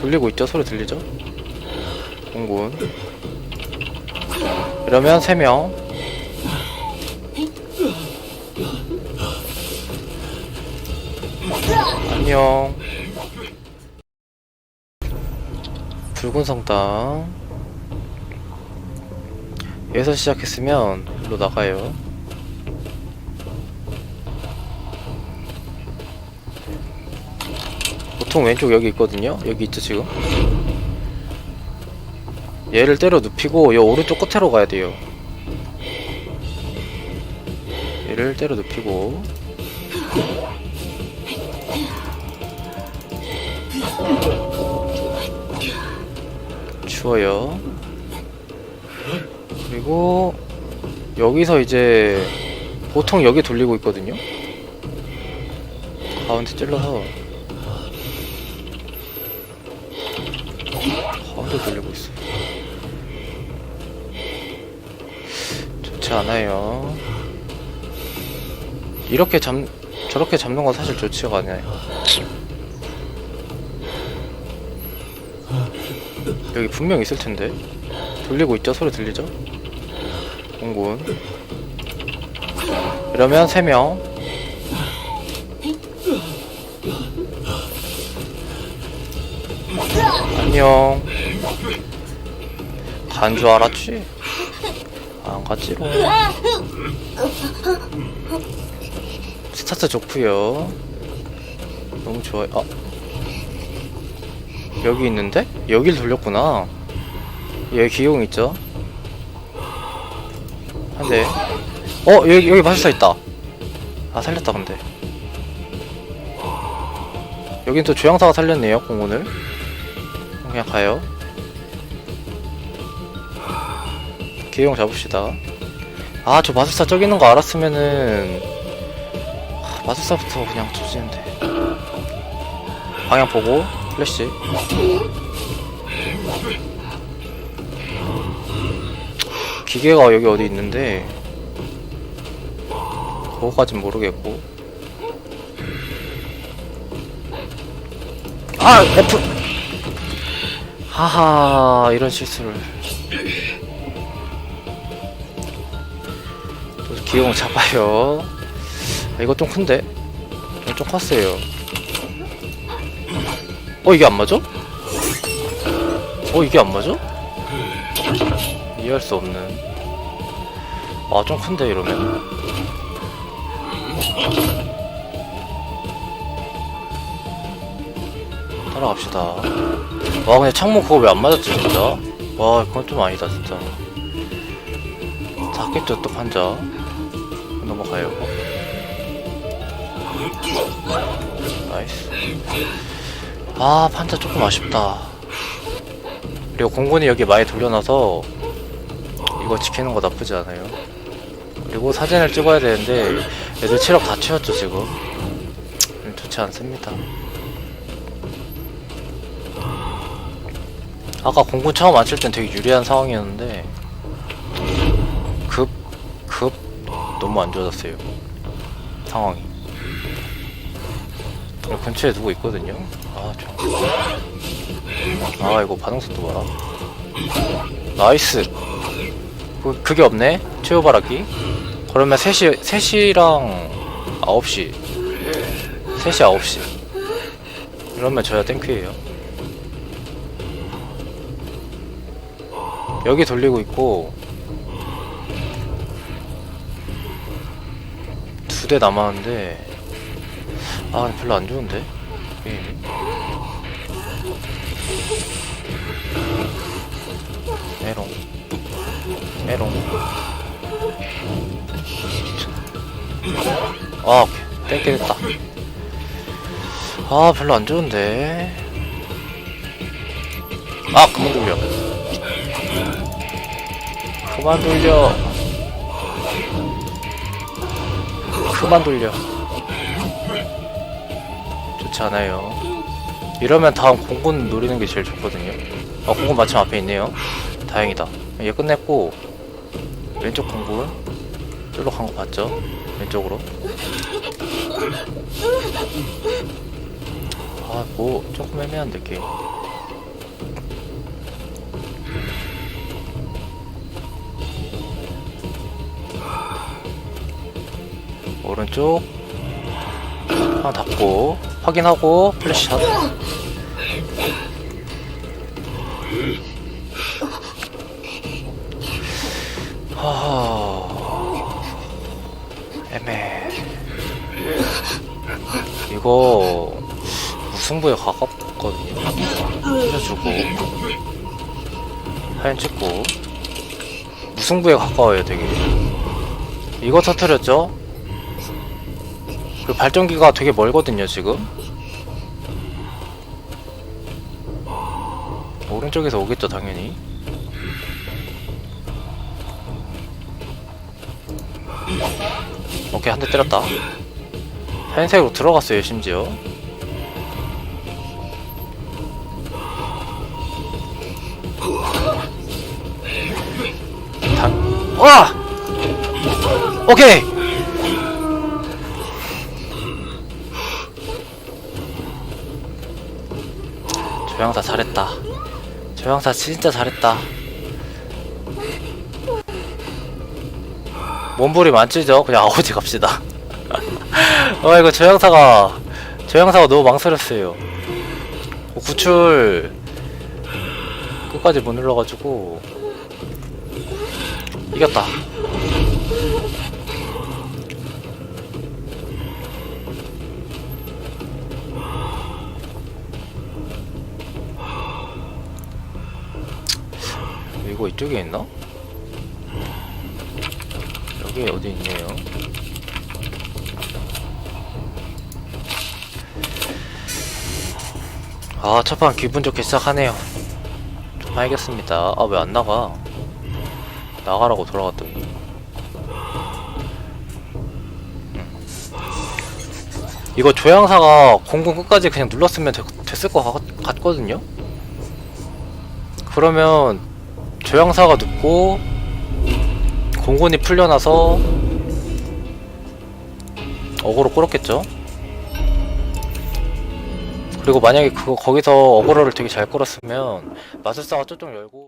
돌리고 있죠? 소리 들리죠? 공군. 이러면 3명. 안녕. 붉은 성당. 여기서 시작했으면 일로 나가요 보통 왼쪽 여기 있거든요. 여기 있죠 지금? 얘를 때려 눕히고 여 오른쪽 끝으로 가야 돼요. 얘를 때려 눕히고. 추워요. 그리고 여기서 이제 보통 여기 돌리고 있거든요. 가운데 찔러서 가운데 돌리고 있어. 좋지 않아요. 이렇게 잡 저렇게 잡는 건 사실 좋지가 않아요. 여기 분명 있을 텐데. 돌리고 있죠? 소리 들리죠? 공군. 이러면 3명 안녕. 간 줄 알았지? 안 갔지롱. 스타트 좋구요. 너무 좋아요. 아. 여기 있는데? 여길 돌렸구나. 여기 기용 있죠? 한대. 어 여기 여기 마술사 있다. 아 살렸다 근데. 여긴 또 조향사가 살렸네요 공원을 그냥 가요. 기용 잡읍시다. 아 저 마술사 저기 있는 거 알았으면은 아, 마술사부터 그냥 조지는데. 방향 보고 플래시. 기계가 여기 어디 있는데 그거까진 모르겠고. 아 F 하하 이런 실수를. 또 기용 잡아요? 아, 이거 좀 큰데? 좀 컸어요. 어 이게 안 맞아? 어 이게 안 맞아? 이해할 수 없는. 아 좀 큰데 이러면? 따라갑시다 와 근데 창문 그거 왜 안 맞았지 진짜? 와 그건 좀 아니다 진짜. 자 깼죠 또 판자. 넘어가요. 나이스. 아 판자 조금 아쉽다. 그리고 공군이 여기 많이 돌려놔서 이거 지키는 거 나쁘지 않아요. 그리고 사진을 찍어야 되는데 애들 체력 다 채웠죠 지금. 음, 좋지 않습니다 아까 공군 처음 앉힐 땐 되게 유리한 상황이었는데 급, 급 너무 안 좋아졌어요. 상황이. 여기 근처에 누구 있거든요? 아 좀. 아 이거 반응속도 봐라. 나이스. 그, 그게 없네? 최후바라기? 그러면 3시, 3시랑 9시. 3시 9시. 이러면 저야 땡큐예요 여기 돌리고 있고 두 대 남았는데 아 별로 안 좋은데? 게임이 에롱. 에롱. 아 오케이. 땡게 됐다. 아 별로 안 좋은데. 아 그만 돌려 그만 돌려. 그만 돌려. 좋지 않아요. 이러면 다음 공군 노리는 게 제일 좋거든요. 아 공군 마침 앞에 있네요. 다행이다. 얘 끝냈고 왼쪽 공군? 쫄로 간 거 봤죠? 왼쪽으로. 아뭐 조금 애매한데 게임 오른쪽. 하나 닫고 확인하고 플래시샷. 하하 애매. 이거 무승부에 가깝거든요. 해주고. 하얀 찍고. 무승부에 가까워요 되게. 이거 터트렸죠? 그 발전기가 되게 멀거든요 지금 오른쪽에서 오겠죠 당연히 오케이 한 대 때렸다 하얀색으로 들어갔어요 심지어 단... 와! 오케이! 저 형사 잘했다. 저 형사 진짜 잘했다. 몸부림 안 찌죠? 그냥 아우지 갑시다. 어, 이거 저 형사가, 저 형사가 너무 망설였어요. 어, 구출, 끝까지 못 눌러가지고, 이겼다. 이거 이쪽에 있나? 여기 어디 있네요. 아, 첫판 기분 좋게 시작하네요. 좀 알겠습니다. 아, 왜 안 나가? 나가라고 돌아갔더니. 음. 이거 조향사가 공군 끝까지 그냥 눌렀으면 되, 됐을 것 같, 같거든요? 그러면 조향사가 눕고 공군이 풀려나서 어그로 끌었겠죠? 그리고 만약에 그거 거기서 어그로를 되게 잘 끌었으면 마술사가 쪼좀 열고